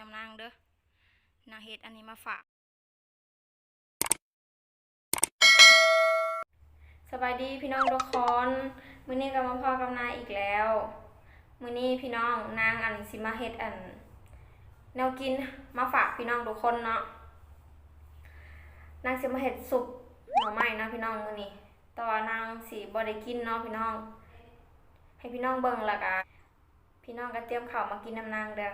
น้ำนางเด้อนาเฮดอันนี้มาฝาก สบายดีพี่น้องทุกคนมื้อนี้ก็มาพ่อกับนายอีกแล้ว มื้อนี้พี่น้องนางอันสิมาเฮ็ดอันแนวกินมาฝากพี่น้องทุกคนเนาะนางสิมาเฮ็ดซุปหน่อไม้เนาะพี่น้องมื้อนี้แต่ว่านางสิบ่ได้กินเนาะพี่น้อง ให้พี่น้องเบิ่งละกะพี่น้องก็เตรียมข้าวมากินน้ำนางเด้อ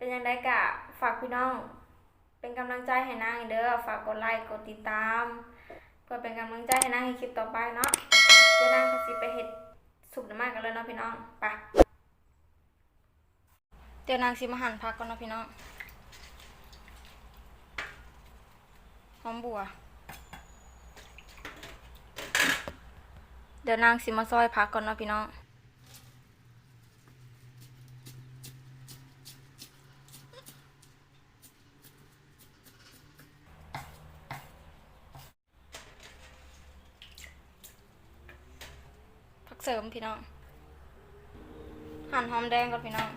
เป็นยังไงกะฝากพี่น้อง เป็นกำลังใจให้นางเด้อฝากกดไลค์กดติดตาม เพื่อเป็นกำลังใจให้นางให้คลิปต่อไปเนาะเดี๋ยวนางก็สิไปเฮ็ดสุปน้ำมันกันเลยเนาะพี่น้องไปเดี๋ยวนางสิมาหั่นผักก่อนเนาะพี่น้องหอมบัว เดี๋ยวนางสิมาซอยผักก่อนเนาะพี่น้อง เสริมพี่น้อง หั่นหอมแดงก่อนพี่น้อง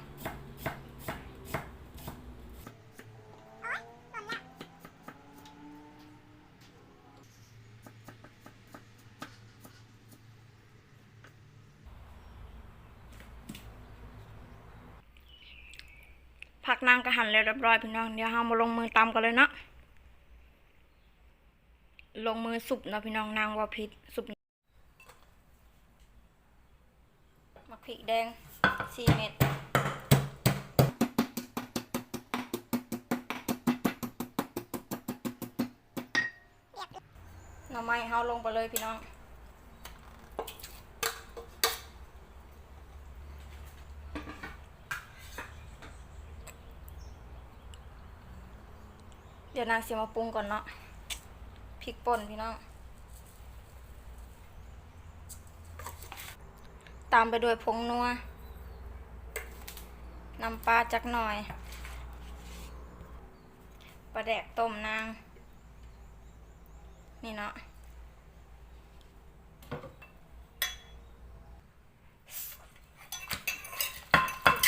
ผักนางก็หั่นแล้วเรียบร้อยพี่น้องเดี๋ยวเรามาลงมือตำกันเลยเนาะลงมือสุบนะพี่น้องนางว่าผิดสุบ มะพริกแดงสี่เม็ดหน่อไม้เฮาลงไปเลยพี่น้องเดี๋ยวนางเสียมาปรุงก่อนเนาะพริกป่นพี่น้อง ตามไปด้วยผงนัวน้ำปลาจักหน่อยปลาแดกต้มนาง นี่เนาะ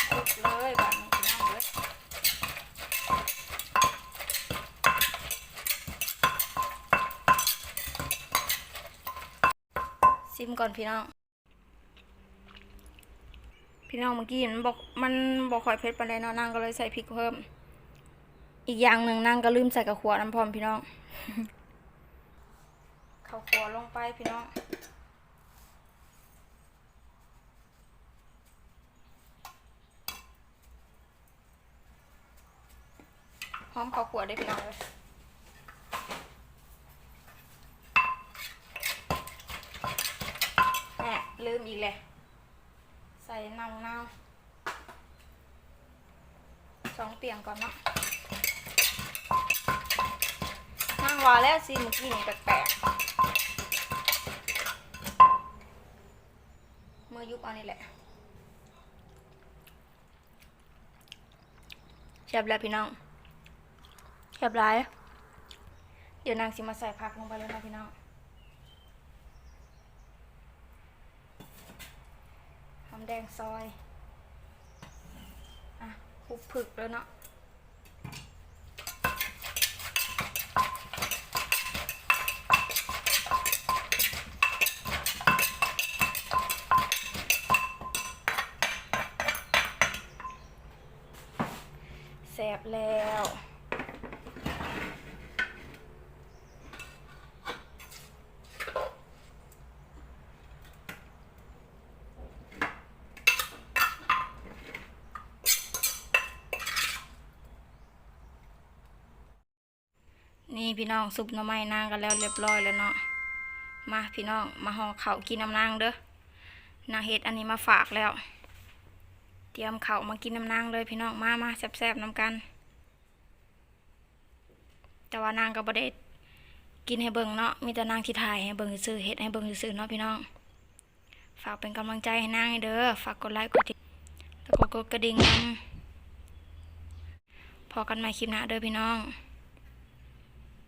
คลุกเลยแบบนี้พี่น้องเลยซิมก่อนพี่น้อง พี่น้องเมื่อกี้มันบอกมันบอกคอยเผ็ดปานใดเนาะนางก็เลยใส่พริกเพิ่ม อีกอย่างหนึ่งนางก็ลืมใส่กระขวน้ำพร้อมพี่น้องข้าวขัวลงไปพี่น้องหอมข้าวขัวได้พี่น้องเลยแหมลืมอีกเลย ส่น้ำนาวสองเปียงก่อนเนาะนั่งวาแล้วสิเมื่อกี้นี่แปลกๆมือยุบเอานี่แหละแซ่บแล้วพี่น้องแซ่บหลายเดี๋ยวนางสิมาใส่ผักลงไปเลยนะพี่น้อง อมแดงซอย อะคุกผึกแล้วเนาะ แสบแล้ว นี่พี่น้องซุปน้ำไม้นางกันแล้วเรียบร้อยแล้วเนาะมาพี่น้องมาห่อเข่ากินน้ำนางเด้อนางเฮ็ดอันนี้มาฝากแล้ว เตรียมเข่ามากินน้ำนางเลยพี่น้องมามาแซ่บๆน้ำกัน แต่ว่านางก็บ่ได้กินให้เบิ่งเนาะมีแต่นางที่ถ่ายให้เบิ่งซื่อเฮ็ดให้เบิ่งซื่อเนาะพี่น้อง ฝากเป็นกำลังใจให้นางให้เด้อฝากกดไลค์กดติดแล้วก็กดกระดิ่งนพอกันใหม่คลิปหน้าเด้อพี่น้อง